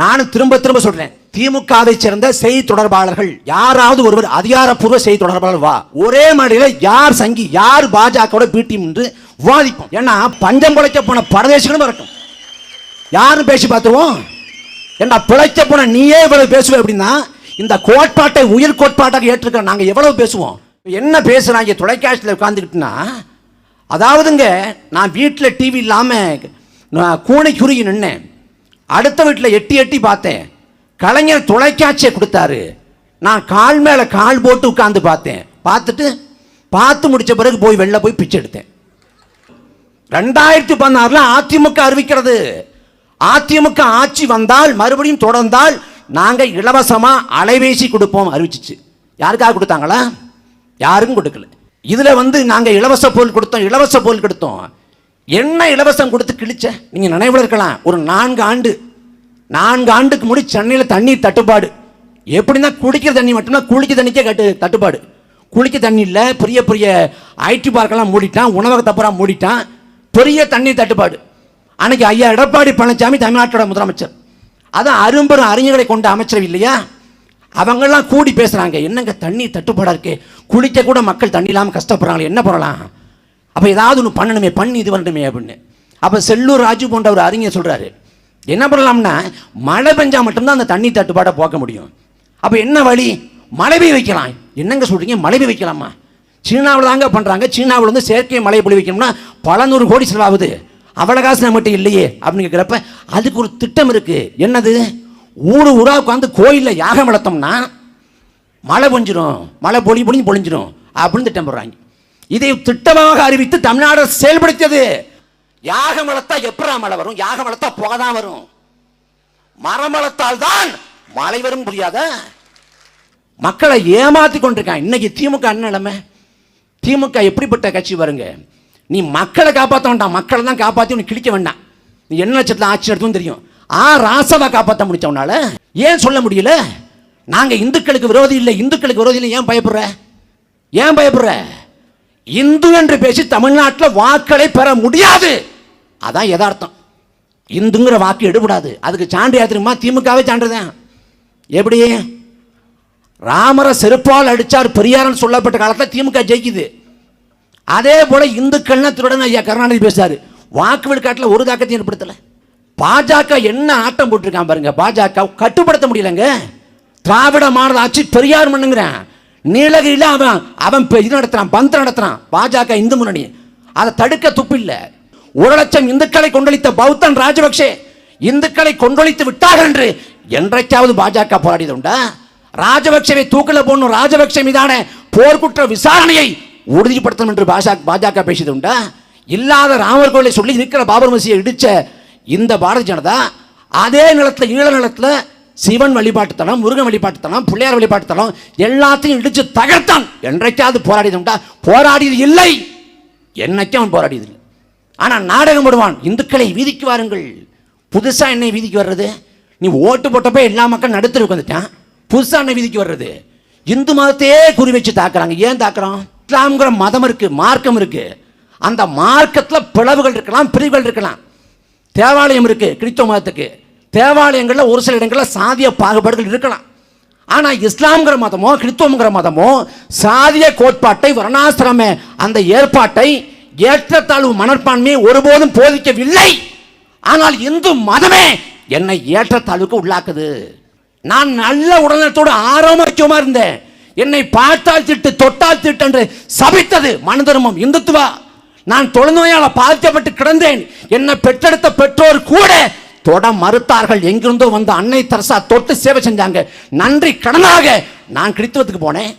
நானும் திரும்ப திரும்ப சொல்றேன். திமுகவை சேர்ந்த செய்தி தொடர்பாளர்கள் யாராவது ஒருவர் அதிகாரப்பூர்வ செய்தி தொடர்பாளர் வா. ஒரே மேடையில யார் சங்கி யார் பாஜகவோட பீட்டி என்று விவாதிப்போம் ஏன்னா பஞ்சம் பிழைக்க போன பரதேசிகளும் இருக்கும் யாரும் பேசி பார்த்துருவோம். ஏண்டா பிழைக்க போன நீயே இவ்வளவு பேசுவ அப்படின்னா இந்த கோட்பாட்டை உயிர் கோட்பாட்டாக ஏற்றுக்கிற நாங்கள் எவ்வளவு பேசுவோம்? என்ன பேசுகிறாங்க தொலைக்காட்சியில் உட்காந்துக்கிட்டுனா அதாவதுங்க நான் வீட்டில் டிவி இல்லாமல் நான் கூனை குறுகி நின்னேன். அடுத்த வீட்டில் எட்டி எட்டி பார்த்தேன். கலைஞர் தொலைக்காட்சியை கொடுத்தாரு. நான் கால் மேலே கால் போட்டு உட்காந்து பார்த்தேன். பார்த்துட்டு பார்த்து முடித்த பிறகு போய் வெளில போய் பிச்சை எடுத்தேன். ரெண்டாயிரத்தி பதினாறுல அதிமுக அறிவிக்கிறது. அதிமுக ஆட்சி வந்தால் மறுபடியும் தொடர்ந்தால் நாங்கள் இலவசமாக அலைபேசி கொடுப்போம் அறிவிச்சிச்சு. யாருக்காக கொடுத்தாங்களா? யாருக்கும் கொடுக்கல. இதில் வந்து நாங்கள் இலவச பொருள் கொடுத்தோம் இலவச பொருள் கொடுத்தோம். என்ன இலவசம் கொடுத்து கிழிச்ச? நீங்க நினைவில் இருக்கலாம். ஒரு நான்கு ஆண்டு. நான்கு ஆண்டுக்கு முடி சென்னையில் தண்ணீர் தட்டுப்பாடு. எப்படின்னா குடிக்கிற தண்ணி மட்டும்தான் குளிக்க தண்ணிக்கே கட்டு தட்டுப்பாடு. குளிக்க தண்ணி இல்லை பெரிய பெரிய ஐடி பார்க்கெல்லாம் மூடிட்டான் உணவக மூடிட்டான் பெரிய தண்ணீர் தட்டுப்பாடு. அன்னைக்கு ஐயா எடப்பாடி பழனிசாமி தமிழ்நாட்டோட முதலமைச்சர். அதான் அரும்பெரும் அறிஞர்களை கொண்ட அமைச்சர் இல்லையா? அவங்கெல்லாம் கூடி பேசுகிறாங்க என்னங்க தண்ணி தட்டுப்பாடாக இருக்குது குளிக்க கூட மக்கள் தண்ணி இல்லாமல் கஷ்டப்படுறாங்களே என்ன பண்ணலாம்? அப்போ ஏதாவது ஒன்று பண்ணணுமே பண்ணி இது பண்ணணுமே அப்படின்னு. அப்போ செல்லூர் ராஜு போன்ற ஒரு அறிஞர் சொல்கிறாரு என்ன பண்ணலாம்னா மழை பெஞ்சா மட்டும்தான் அந்த தண்ணி தட்டுப்பாட்டை போக்க முடியும். அப்போ என்ன வழி? மழை பெய்ய வைக்கலாம். என்னங்க சொல்கிறீங்க மழை பெய்ய வைக்கலாமா? சீனாவில் தாங்க பண்ணுறாங்க சீனாவில் வந்து செயற்கை மழை பொழி வைக்கணும்னா பல நூறு கோடி செலவாகுது. அவ்வளோ காசு நம்மகிட்ட இல்லையே அப்படின்னு கேட்குறப்ப அதுக்கு ஒரு திட்டம் இருக்குது என்னது? ஊர் ஊராக உட்காந்து கோயிலில் யாகம் வளர்த்தோம்னா மழை பொஞ்சிரும். மழை பொழி பொழிஞ்சு பொழிஞ்சிரும். அப்படின்னு திட்டம் போடுறாங்க. இதை திட்டமாக அறிவித்து தமிழ்நாடு செயல்படுத்தியது. யாகம் வளர்த்தா எப்படா மழை வரும்? யாகம் வளர்த்தா புகை தான் வரும். மரம் வளர்த்தால் தான் மழை வரும் புரியாத? மக்களை ஏமாத்தி கொண்டிருக்கான் இன்னைக்கு திமுக என்ன நிலைமை? திமுக எப்படிப்பட்ட கட்சி வருங்க நீ மக்களை காப்பாற்ற வேண்டாம். மக்களை தான் காப்பாற்றி உனக்கு கிழிக்க வேண்டாம். நீ என்ன லட்சத்தில் ஆட்சி நடத்தும் தெரியும். ஆ ராசவா காப்பாற்ற முடிச்சவனால ஏன் சொல்ல முடியல? நாங்கள் இந்துக்களுக்கு விரோதி இல்லை. இந்துக்களுக்கு விரோதி இல்லை. ஏன் பயப்படுற? ஏன் பயப்படுற? இந்து என்று பேசி தமிழ்நாட்டில் வாக்களை பெற முடியாது. அதான் யதார்த்தம். இந்துங்கிற வாக்கு எடுபடாது. அதுக்கு சான்று யார் தெரியுமா? திமுகவே சான்றுதான் எப்படி? ராமரை செருப்பால் அடித்தார் பெரியார்னு சொல்லப்பட்ட காலத்தில் திமுக ஜெயிக்குது. அதே போல இந்துக்கள்னா திருடன் ஐயா கருணாநிதி பேசுகிறார் வாக்கு விழுக்காட்டில் ஒரு தாக்கத்தையும் ஏற்படுத்தலை. பாஜக என்ன ஆட்டம் போட்டிருக்கான் பாருங்க. பாஜக கட்டுப்படுத்த முடியலங்க. திராவிட மாநில ஆட்சி பெரியார் பண்ணுங்கிறேன் நீலகிரியில் அவன் அவன் இது நடத்துறான் பந்த் நடத்துறான் பாஜக இந்து முன்னணி. அதை தடுக்க துப்பில்லை. ஒரு லட்சம் இந்துக்களை கொண்டளித்த பௌத்தன் ராஜபக்சே இந்துக்களை கொண்டொழித்து விட்டார் என்று என்றைக்காவது பாஜக போராடியது உண்டா? ராஜபக்சவை தூக்கில் போடணும் ராஜபக்சே மீதான போர்க்குற்ற விசாரணையை உறுதிப்படுத்தணும் என்று பாஜக பாஜக பேசியது உண்டா? இல்லாத ராமர் கோயிலை சொல்லி இருக்கிற பாபர் மசியை இடிச்ச இந்த பாரதிய ஜனதா அதே நிலத்தில் ஈழ நிலத்தில் சிவன் வழிபாட்டுத்தலம் முருகன் வழிபாட்டு தலம் பிள்ளையார் வழிபாட்டு எல்லாத்தையும் இடிச்சு தகர்த்தான். என்றைக்காவது போராடியது உண்டா? போராடியது இல்லை. என்னைக்கும் அவன் போராடியது இல்லை. ஆனால் நாடகம் போடுவான். இந்துக்களை வீதிக்கு வாருங்கள். புதுசாக என்னை வீதிக்கு வர்றது? நீ ஓட்டு போட்டப்போ எல்லா மக்கள் நடுத்தருக்கு உட்காந்துட்டான் புதுசாக என்னை வீதிக்கு வர்றது? இந்து மதத்தையே குறி வச்சு தாக்குறாங்க. ஏன் தாக்குறோம்? இஸ்லாம்ங்கிற மதம் இருக்குது மார்க்கம் இருக்கு. அந்த மார்க்கத்தில் பிளவுகள் இருக்கலாம் பிரிவுகள் இருக்கலாம். தேவாலயம் இருக்குது கிறிஸ்தவ மதத்துக்கு. தேவாலயங்களில் ஒரு சில இடங்களில் சாதிய பாகுபாடுகள் இருக்கலாம். ஆனால் இஸ்லாம்ங்கிற மதமோ கிறித்துவங்கிற மதமோ சாதிய கோட்பாட்டை வர்ணாசிரம அந்த ஏற்பாட்டை ஏற்றத்தாழ்வு மனப்பான்மையை ஒருபோதும் போதிக்கவில்லை. ஆனால் இந்து மதமே என்னை ஏற்றத்தாழ்வுக்கு உள்ளாக்குது. நான் நல்ல உடல்நலத்தோடு ஆரோக்கியமாக இருந்தேன். என்னை பார்த்தால் திட்டு தொட்டால் திட்டு என்று சபித்தது மனு தர்மம் இந்துத்துவா. நான் தொழுநோயால் பாதிக்கப்பட்டு கிடந்தேன். என்னை பெற்றெடுத்த பெற்றோர் கூட தொட மறுத்தார்கள். எங்கிருந்தோ வந்து அன்னை தரசா தொட்டு சேவை செஞ்சாங்க. நன்றி கடனாக நான் கிறித்துவத்துக்கு போனேன்.